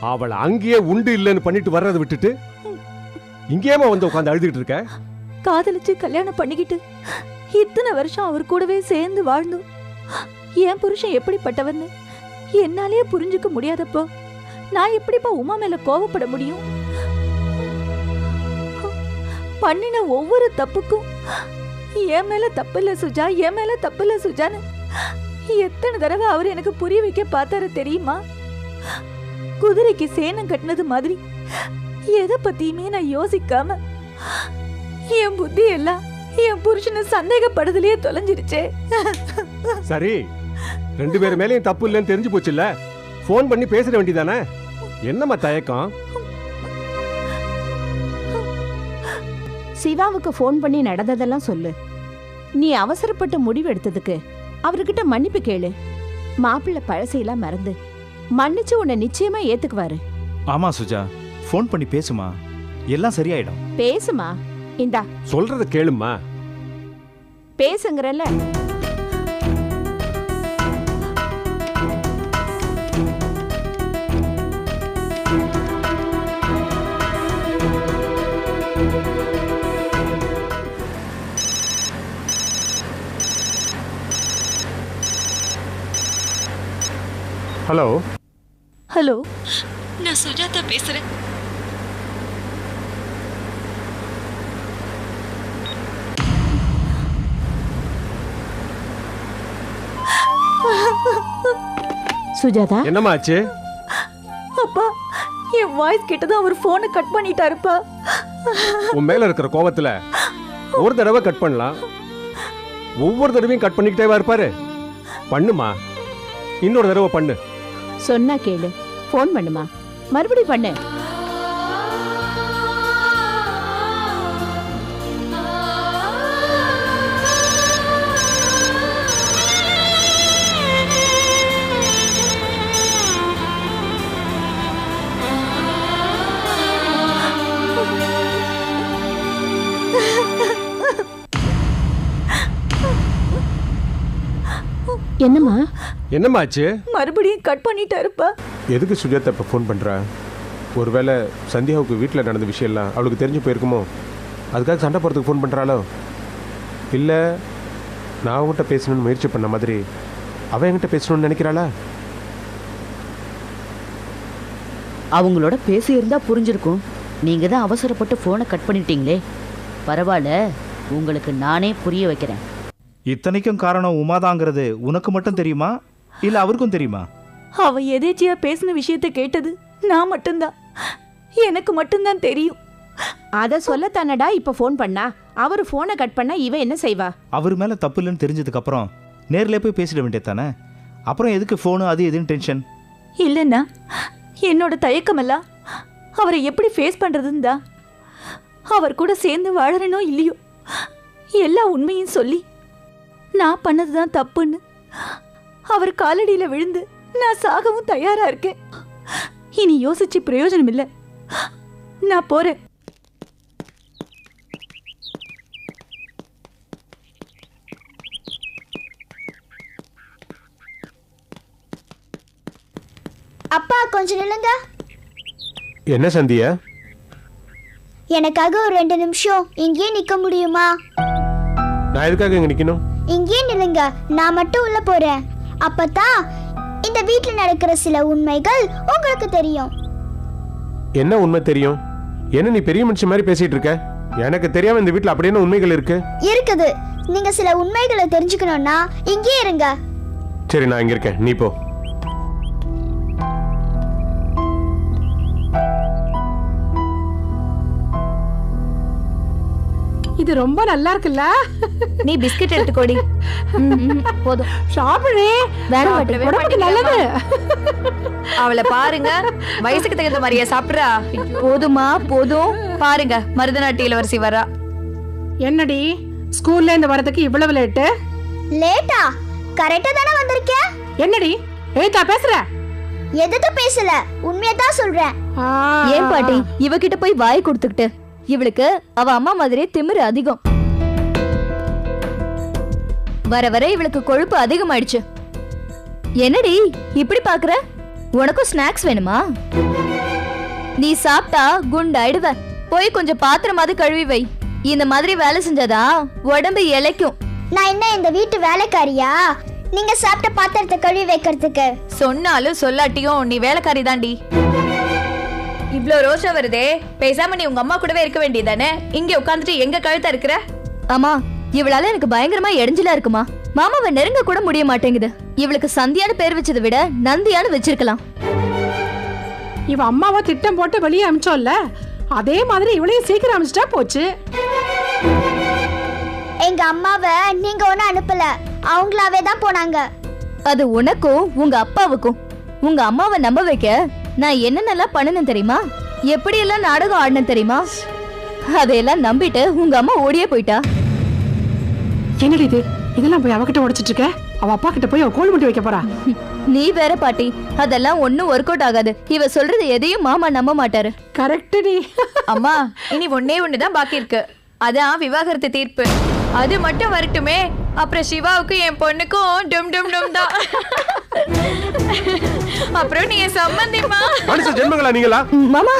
அவளை அங்கேயே உண்டு இல்லைன்னு பண்ணிட்டு வர்றதை விட்டுட்டு இங்கேயேமா வந்து உட்காந்து அழுதுகிட்டு இருக்க? காதலிச்சு கல்யாணம் பண்ணிக்கிட்டு இத்தனை வருஷம் அவர் கூடவே சேர்ந்து வாழ்ந்தோம் என் புருஷன் எப்படிப்பட்டவன்னு என்னாலேயே புரிஞ்சுக்க முடியாதப்போ நான் எப்படிப்பா உமா மேல கோவப்பட முடியும்? பண்ணின ஒவ்வொரு தப்புக்கும் என் மேல தப்பில்ல சுஜா என் மேல தப்பில்ல சுஜான்னு எத்தனை தடவை அவர் எனக்கு புரிய வைக்க பார்த்தாரு தெரியுமா? குதிரைக்கு சேனம் கட்டினது மாதிரி. எதை பத்தியுமே நான் யோசிக்காம என் புத்தி எல்லாம் என் புருஷனை சந்தேகப்படுதலையே தொலைஞ்சிருச்சே. சரி ரெண்டு பேர் மேலேயும் தப்பு இல்லைன்னு தெரிஞ்சு போச்சுல்ல? ஃபோன் பண்ணி பேசிட வேண்டியதானே? என்னம்மா தயக்கம்? சிவாவுக்கு ஃபோன் பண்ணி நடந்ததெல்லாம் சொல்லு. நீ அவசரப்பட்டு முடிவு எடுத்ததுக்கு அவர்கிட்ட மன்னிப்பு கேளு. மாப்பிள்ளை பழசையெல்லாம் மறந்து மன்னிச்சு உன்னை நிச்சயமா ஏத்துக்குவாரு. ஆமா சுஜா. ஃபோன் பண்ணி பேசுமா. எல்லாம் சரியாயிடும். பேசுமா? இந்தா. சொல்றத கேளும்மா. பேசுங்கறல்ல ஹலோ ஹலோ. நான் சுஜாதா பேசுறேன். சுஜாதா? என்னம்மா ஆச்சு அப்பா என் வாய்ஸ் கேட்டதும் அவர் போனை கட் பண்ணிட்டாருப்பா உன் மேல இருக்கிற கோவத்துல ஒரு தடவை கட் பண்ணலாம். ஒவ்வொரு தடவையும் கட் பண்ணிக்கிட்டே இருப்பாரு? பண்ணுமா? இன்னொரு தடவை பண்ணு. சொன்னா கேளு. ஃபோன் பண்ணுமா. மறுபடியும் பண்ணு. என்னம்மா? என்னம்மா ஆச்சு மறுபடியும் கட் பண்ணிட்டாருப்பா. எதுக்கு சுஜாதா இப்போ ஃபோன் பண்ணுறா ஒருவேளை சந்தியாவுக்கு வீட்டில் நடந்த விஷயம்லாம் அவளுக்கு தெரிஞ்சு போயிருக்குமோ? அதுக்காக சண்டை போகிறதுக்கு ஃபோன் பண்ணுறாளோ இல்லை நான் அவங்ககிட்ட பேசணும்னு முயற்சி பண்ண மாதிரி அவன் என்கிட்ட பேசணும்னு நினைக்கிறாளா? அவங்களோட பேசியிருந்தா புரிஞ்சிருக்கும். நீங்க தான் அவசரப்பட்டு போனை கட் பண்ணிட்டீங்களே. பரவாயில்ல உங்களுக்கு நானே புரிய வைக்கிறேன். இத்தனைக்கும் காரணம் உமாதாங்கிறது உனக்கு மட்டும் தெரியுமா? இல்ல அவருக்கும் தெரியுமா? அவ எதேச்சியா பேசின விஷயத்த கேட்டது நான் மட்டும்தான் எனக்கு மட்டும்தான் தெரியும். அத சொல்லத்தானடா இப்ப ஃபோன் பண்ணா. அவரு போனை கட் பண்ணா இவ என்ன செய்வா? அவர் மேல தப்பு இல்லைன்னு தெரிஞ்சதுக்கு அப்புறம் நேர்ல போய் பேசிட வேண்டியது தானே? அப்புறம் எதுக்கு ஃபோனு அது எதுன்னு டென்ஷன் இல்லைன்னா என்னோட தயக்கமெல்லாம் அவரை எப்படி ஃபேஸ் பண்றதுன்னு தான் அவர் கூட சேர்ந்து வாழறனோ இல்லையோ? எல்லா உண்மையும் சொல்லி நான் பண்ணது தான் தப்புன்னு. அவர் காலடியில விழுந்து நான் சாகவும் தயாரா இருக்கேன். இனி யோசிச்சு பிரயோஜனம் இல்லை நான் போறேன். அப்பா கொஞ்சம் நில்லுங்க. என்ன சந்தியா? எனக்காக ஒரு ரெண்டு நிமிஷம் இங்கேயே நிக்க முடியுமா? நான் எதுக்காக இங்கே நிற்கணும் இங்கேயே நில்லுங்க நான் மட்டும் உள்ள போறேன். அப்பதான் இந்த வீட்ல நடக்கிற சில உண்மைகள் உங்களுக்கு தெரியும். என்ன உண்மை தெரியும்? என்ன நீ பெரிய மனுஷன் மாதிரி பேசிகிட்டு இருக்க? எனக்கு தெரியாம இந்த வீட்டில் அப்படி என்ன உண்மைகள் இருக்கு? இருக்குது. நீங்க சில உண்மைகளை தெரிஞ்சுக்கணும்னா இங்கேயே இருங்க. சரி நான் இங்கே இருக்கேன். நீ போ. இது ரொம்ப நல்லா இருக்குல்ல? நீ பிஸ்கட் எடுத்துக்கோடி போதும். சாப்பிடு பாட்டி, உடம்புக்கு நல்லது. அவளை பாருங்க. வயசுக்கு தகுந்த மாதிரியா சாப்பிடுறா? போதுமா போதும். பாருங்க மருதநாட்டு இளவரசி வரா. என்னடி ஸ்கூல்ல இருந்து வரதுக்கு இவ்வளவு லேட்டு லேட்டா கரெக்டா தானே வந்திருக்கேன் என்னடி ஏத்தா பேசுற? எதுக்கும் பேசல. உண்மையை தான் சொல்றேன். ஆ, ஏன் பாட்டி இவகிட்ட போய் வாய் கொடுத்துக்கிட்டு? இவளுக்கு அவ அம்மா மாதிரியே திமிரு அதிகம். வர வர இவளுக்கு கொழுப்பு அதிகமாயிடுச்சு. என்னடி இப்படி பாக்குற? உனக்கும் ஸ்நாக்ஸ் வேணுமா? நீ சாப்பிட்டா குண்டாயிடுவ. போய் கொஞ்சம் பாத்திரமாவது கழுவி வை. இந்த மாதிரி வேலை செஞ்சாதா உடம்பு இளைக்கும். நான் என்ன இந்த வீட்டு வேலைக்காரியா? நீங்க சாப்பிட்ட பாத்திரத்தை கழுவி வைக்கிறதுக்கு. சொன்னாலும் சொல்லாட்டியும் நீ வேலைக்காரி தாண்டி இவ்ளோ ரோஷம் வருதே. பேசாம நீ உங்க அம்மா கூடவே இருக்க வேண்டியதானே? இங்க உட்காந்துட்டு எங்க கழுத்தா இருக்கிற? அம்மா இவளால எனக்கு பயங்கரமா இடைஞ்சலா இருக்குமா? மாமாவை நெருங்க கூட முடிய மாட்டேங்குது. இவளுக்கு சந்தியான்னு பேர் வச்சதை விட நந்தியான்னு வச்சிருக்கலாம். இவ அம்மாவை திட்டம் போட்டு வெளியே அமிச்சோம்ல அதே மாதிரி இவளையும் சீக்கிரம் அமிச்சிட்டா போச்சு. எங்க அம்மாவை நீங்க ஒன்னும் அனுப்பல. அவங்களாவே தான் போனாங்க. அது உனக்கும் உங்க அப்பாவுக்கும். உங்க அம்மாவை நம்ப வைக்க நான் என்னென்னலாம் பண்ணணும் தெரியுமா? எப்படியெல்லாம் நாடகம் ஆடினேன் தெரியுமா? அதையெல்லாம் நம்பிட்டு உங்க அம்மா ஓடியே போயிட்டா. என்னடி இது? இதெல்லாம் போய் அவகிட்ட உடைச்சிட்டு இருக்க? அவ அப்பா கிட்ட போய் அவ கோல் முட்டி வைக்க போறா? நீ வேற பாட்டி அதெல்லாம் ஒண்ணும் ஒர்க் அவுட் ஆகாது. இவ சொல்றது எதையும் மாமா நம்ப மாட்டாரு. கரெக்ட் டி. அம்மா இனி ஒன்னே ஒண்ணுதான் பாக்கி இருக்கு. அதான் விவாகரத்து தீர்ப்பு. அது மட்டும் வரட்டுமே. அப்புறம் சிவாவுக்கும் என் பொண்ணுக்கும் டும் டும் டும் தான். அப்புறம் நீ என் சம்மந்திமா மனுஷ ஜென்மங்களா நீங்களா? மாமா.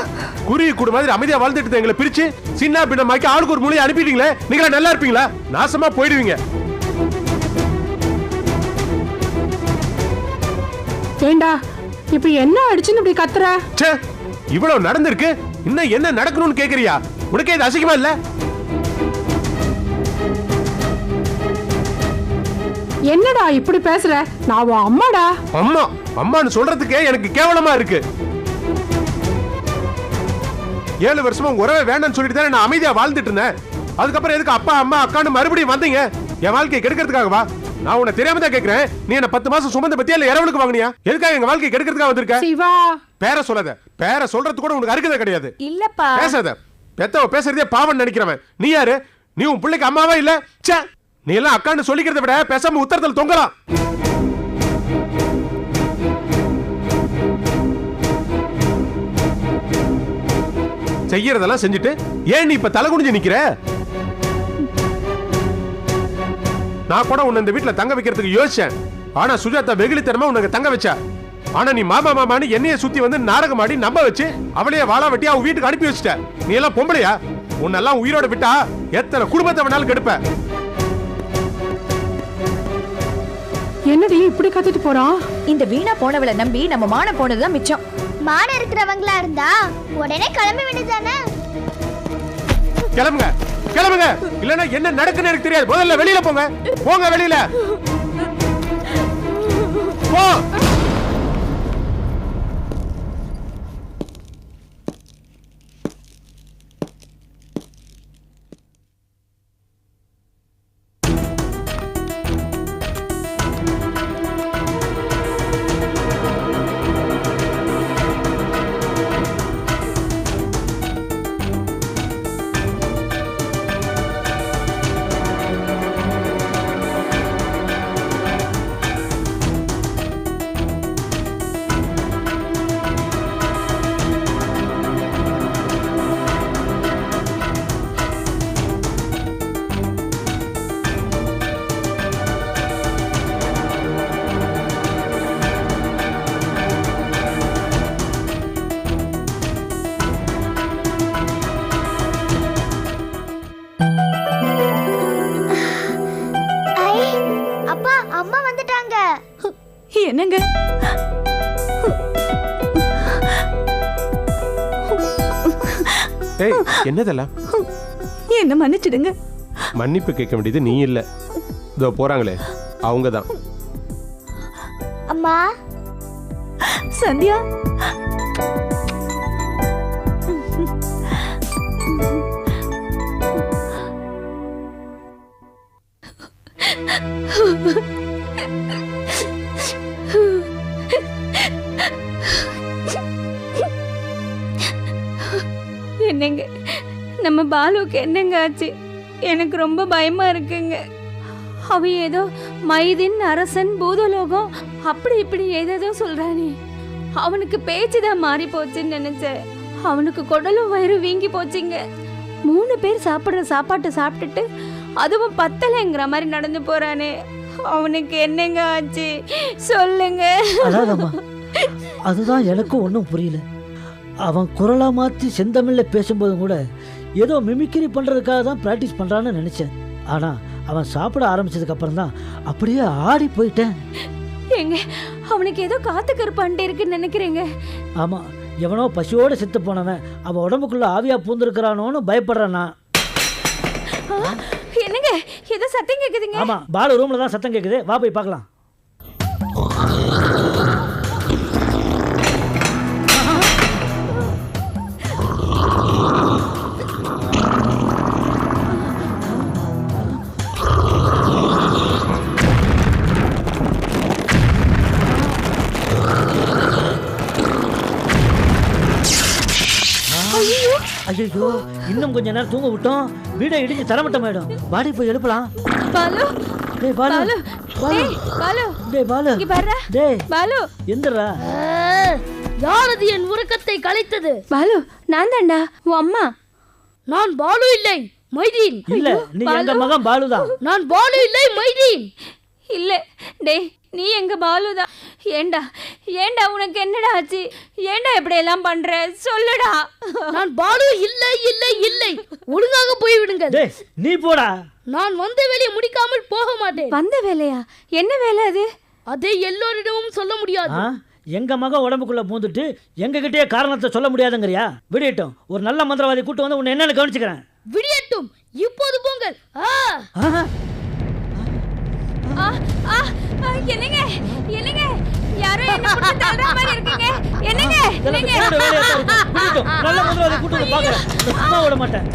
குருவி கூடு மாதிரி அமைதியா வாழ்ந்துட்டு எங்களை பிரிச்சு சின்ன பின்னமாக்கி ஆளுக்கு ஒரு மூலையை அனுப்பிட்டீங்களே நீங்களா நல்லா இருப்பீங்களா? நாசமா போயிடுவீங்க. ஏண்டா இப்ப என்ன அடிச்சுன்னு இப்படி கத்துற? ச்சே இவ்வளவு நடந்திருக்கு இன்னும் என்ன நடக்கணும்னு கேக்குறியா? உனக்கே இது அசிங்கமா இல்ல? என்னடா இப்படி பேசுற? நான் உன் அம்மாடா. அம்மா அம்மான்னு சொல்றதுக்கே எனக்கு கேவலமா இருக்கு. ஏழு வருஷமா உங்க உறவே வேண்டாம்னு சொல்லிட்டு தானே நான் அமைதியா வாழ்ந்துட்டு இருந்தேன். அதுக்கப்புறம் எதுக்கு அப்பா அம்மா அக்கான்னு மறுபடியும் வந்தீங்க? என் வாழ்க்கையை கெடுக்கிறதுக்காகவா? நான் உன்னை தெரியாம தான் கேக்குறேன். நீ என்ன பத்து மாசம் சுமந்த பத்தியா இல்ல இரவலுக்கு வாங்கினியா? எதுக்காக எங்க வாழ்க்கையை கெடுக்கிறதுக்காக வந்திருக்க? சிவா. பேர சொல்லாத. பேர சொல்றது கூட உனக்கு அருகதை கிடையாது. இல்லப்பா. பேசாத. பெத்தவ பேசுறதே பாவம் நினைக்கிறவன். நீ யாரு? நீ உன் பிள்ளைக்கு அம்மாவா இல்ல? ச்சே. நீ எல்லாம் அக்கான்னு சொல்லிக்கிறத விட பேசாம உத்தரத்தில் தொங்கலாம். செய்யறதெல்லாம் செஞ்சுட்டு ஏன் நீ இப்ப தலை குனிஞ்சு நிக்கிற? நான் கூட உன்னை இந்த வீட்டுல தங்க வைக்கிறதுக்கு யோசிச்சேன். ஆனா சுஜாதா வெகுளித்தனமா உனக்கு தங்க வச்சா. ஆனா நீ மாமா மாமான்னு என்னைய சுத்தி வந்து நாடகமாடி நம்ப வச்சு அவளையே வாழா வெட்டி அவ வீட்டுக்கு அனுப்பி வச்சுட்ட. நீ எல்லாம் பொம்பளையா? உன்னெல்லாம் உயிரோட விட்டா எத்தனை குடும்பத்தை வேணாலும் கெடுப்ப. என்னடி இப்படி கத்திட்டு போறான் இந்த வீணா போனவளை நம்பி நம்ம மான போனதுதான் மிச்சம். மான இருக்கிறவங்களா இருந்தா உடனே கிளம்ப வேண்டியதானே கிளம்புங்க கிளம்புங்க. இல்லன்னா என்ன நடக்குன்னு எனக்கு தெரியாது. முதல்ல வெளியில போங்க. போங்க வெளியில. போ. என்னதெல்லாம்? என்ன மன்னிச்சிடுங்க. மன்னிப்பு கேட்க வேண்டியது நீ இல்ல. இதோ போறாங்களே அவங்க தான் அம்மா. சந்தியா. என்னங்க நம்ம பாலுவுக்கு என்னங்க ஆச்சு? எனக்கு ரொம்ப பயமா இருக்குங்க. அவ ஏதோ மைதின் அரசன் பூதலோகம் அப்படி இப்படி ஏதேதோ சொல்றானே. அவனுக்கு பேச்சு தான் மாறி போச்சுன்னு நினைச்சேன். அவனுக்கு குடலும் வயிறு வீங்கி போச்சுங்க. மூணு பேர் சாப்பிடுற சாப்பாட்டை சாப்பிட்டுட்டு அதுவும் பத்தலைங்கிற மாதிரி நடந்து போறானே. அவனுக்கு என்னங்க ஆச்சு? சொல்லுங்க. அதாதம்மா அதுதான் எனக்கும் ஒன்றும் புரியல. அவன் குரலாக மாற்றி செந்தமிழில் பேசும்போதும் கூட ஏதோ மிமிக்ரி பண்ணுறதுக்காக தான் ப்ராக்டிஸ் பண்ணுறான்னு நினச்சேன். ஆனால் அவன் சாப்பிட ஆரம்பிச்சதுக்கு அப்புறம் தான் அப்படியே ஆடி போயிட்டேன். ஏங்க அவனுக்கு ஏதோ காத்து கருப்பாண்டே இருக்குன்னு நினைக்கிறேங்க. ஆமாம் எவனோ பசியோடு செத்து போனவன் அவன் உடம்புக்குள்ள ஆவியா பூந்திருக்கிறானோன்னு பயப்படுறான் நான். என்னங்க ஏதோ சத்தம் கேக்குதுங்க. ஆமாம் பாலு ரூமில் தான் சத்தம் கேட்குது வா போய் பார்க்கலாம். ஐயோ இன்னும் கொஞ்ச நேரம் தூங்க விட்டோம். வீடை இடிஞ்சு தரமட்டமாயிடும் வாடி போய் எழுப்பலாம். பாலு டேய் பாலு. பாலு. பாலு. டேய் பாலு. டேய் பாலு. இங்க பாரு. டேய். பாலு. எந்திரா யாரது என் உறக்கத்தை கலைத்தது? பாலு நான் தான்டா. உன் அம்மா. நான் பாலு இல்லை மைதீன். இல்ல நீ எங்க மகன் பாலுதான். நான் பாலு இல்லை மைதீன். இல்ல. டேய் நீ எங்க பாலுதான் ஏண்டா ஏண்டா உனக்கு என்னடா ஆச்சு? ஏண்டா இப்படி எல்லாம் பண்ற? சொல்லுடா. நான் பாலு இல்லை இல்லை இல்லை. ஒழுங்காக போய் விடுங்கள் டேய் நீ போடா. நான் வந்த வேலையை முடிக்காமல் போக மாட்டேன். வந்த வேலையா? என்ன வேலை அது? அதை எல்லோரிடமும் சொல்ல முடியாது. எங்க மகன் உடம்புக்குள்ள பூந்துட்டு எங்க கிட்டே காரணத்தை சொல்ல முடியாதுங்கறியா? விடியட்டும். ஒரு நல்ல மந்திரவாதி கூட்டு வந்து உன்னை என்னன்னு கவனிச்சுக்கிறேன். விடியட்டும். இப்போது போங்கள். ஆ, என்னங்க என்னங்க? யாரோ என்ன புடிச்சு தள்ளுற மாதிரி இருக்குங்க? என்னங்க என்னங்க. நல்ல மந்திரவாதி கூட்டு வந்து பாக்குறேன் சும்மா விட மாட்டேன்.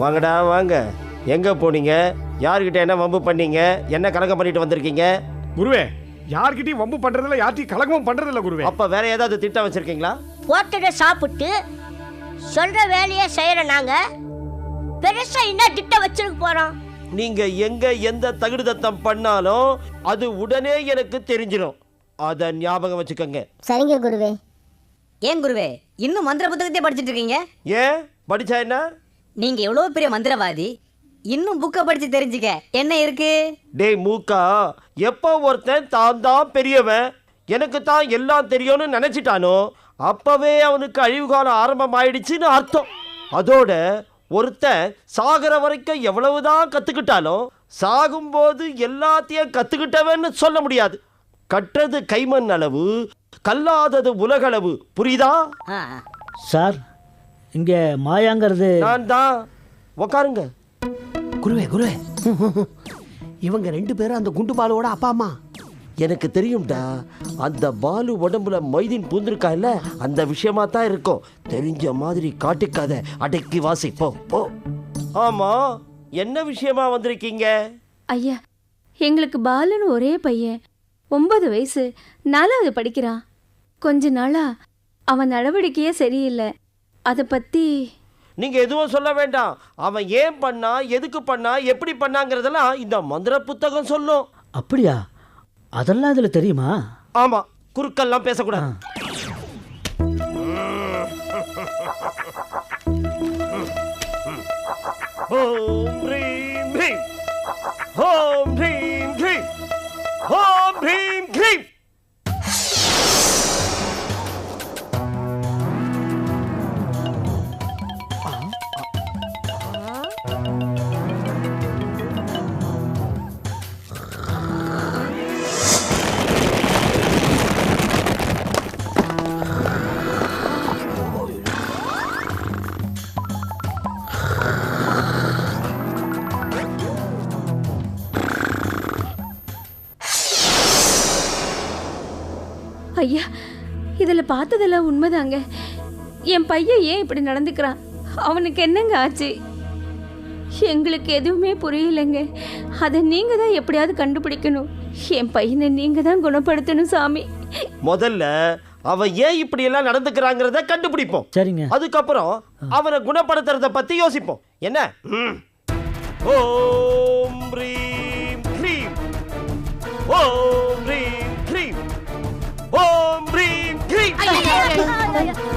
வாங்கடா வாங்க. எங்கே போனீங்க? யார்கிட்ட என்ன வம்பு பண்ணீங்க? என்ன கலக்கம் பண்ணிட்டு வந்திருக்கீங்க? குருவே யார்கிட்டயும் வம்பு பண்றதில்ல யார்கிட்டயும் கலகமும் பண்றதில்ல குருவே. அப்போ வேற ஏதாவது திட்டம் வச்சிருக்கீங்களா? போட்டதை சாப்பிட்டு சொல்ற வேலையை செய்யற நாங்க பெருசா என்ன திட்டம் வச்சிருக்க போறோம்? நீங்க எங்க எந்த தகுடுதத்தம் பண்ணாலும் அது உடனே எனக்கு தெரிஞ்சிடும் அதை ஞாபகம் வச்சுக்கோங்க. சரிங்க குருவே. ஏன் குருவே இன்னும் மந்திர புத்தகத்தை படிச்சிட்டு இருக்கீங்க? ஏன்? படிச்சா என்ன? நீங்க எவ்வளவு பெரிய மந்திரவாதி? இன்னும் புக்கை படிச்சு தெரிஞ்சுக்க. என்ன இருக்கு? டேய் மூக்கா எப்போ ஒருத்தன் தான் தான் பெரியவன்? எனக்கு தான் எல்லாம் தெரியும்னு நினைச்சிட்டானோ? அப்பவே அவனுக்கு அழிவு காலம் ஆரம்பம் ஆயிடுச்சுன்னு அர்த்தம். அதோட ஒருத்தன் சாகிற வரைக்கும் எவ்வளவுதான் கத்துக்கிட்டாலும் சாகும்போது எல்லாத்தையும் கத்துக்கிட்டவன்னு சொல்ல முடியாது. கற்றது கைமண் அளவு கல்லாதது உலகளவு. புரியுதா? சார் இங்க மாயாங்கிறது. நான் தான் உக்காருங்க. குருவே குருவே. இவங்க ரெண்டு பேரும் அந்த குண்டு பாலுவோட அப்பா அம்மா. எனக்கு தெரியும்டா அந்த பாலு உடம்புல மைதீன் பூந்திருக்கா இல்ல? அந்த விஷயமா தான் இருக்கும். தெரிஞ்ச மாதிரி காட்டிக்காத அடக்கி வாசிப்போ. ஓ. ஆமா என்ன விஷயமா வந்திருக்கீங்க? ஐயா எங்களுக்கு பாலுன்னு ஒரே பையன். ஒன்பது வயசு நாலாவது படிக்கிறான். கொஞ்ச நாளா அவன் நடவடிக்கையே சரியில்லை. அதை பத்தி நீங்க எதுவும் சொல்ல வேண்டாம். அவன் ஏன் பண்ணா எதுக்கு பண்ணா எப்படி பண்ணாங்கிறதெல்லாம் இந்த மந்திர புத்தகம் சொல்லும். அப்படியா? அதெல்லாம் இதுல தெரியுமா? ஆமா குறுக்கெல்லாம் பேசக்கூடாது. ஓம் ஹ்ரீம் ஹ்ரீம் ஓம் ஹ்ரீம் ஹ்ரீம் ஓம் ஹ்ரீம் ஐயா இதில் பார்த்ததெல்லாம் உண்மைதாங்க. என் பையன் ஏன் இப்படி நடந்துக்கிறான்? அவனுக்கு என்னங்க ஆச்சு? எங்களுக்கு எதுவுமே புரியலைங்க. அதை நீங்கள் தான் எப்படியாவது கண்டுபிடிக்கணும். என் பையனை நீங்கள் தான் குணப்படுத்தணும் சாமி. முதல்ல அவன் ஏன் இப்படி எல்லாம் நடந்துக்கிறாங்கிறத கண்டுபிடிப்போம். சரிங்க. அதுக்கப்புறம் அவனை குணப்படுத்துறத பத்தி யோசிப்போம். என்ன? ம். ஓம் ரீம் 加油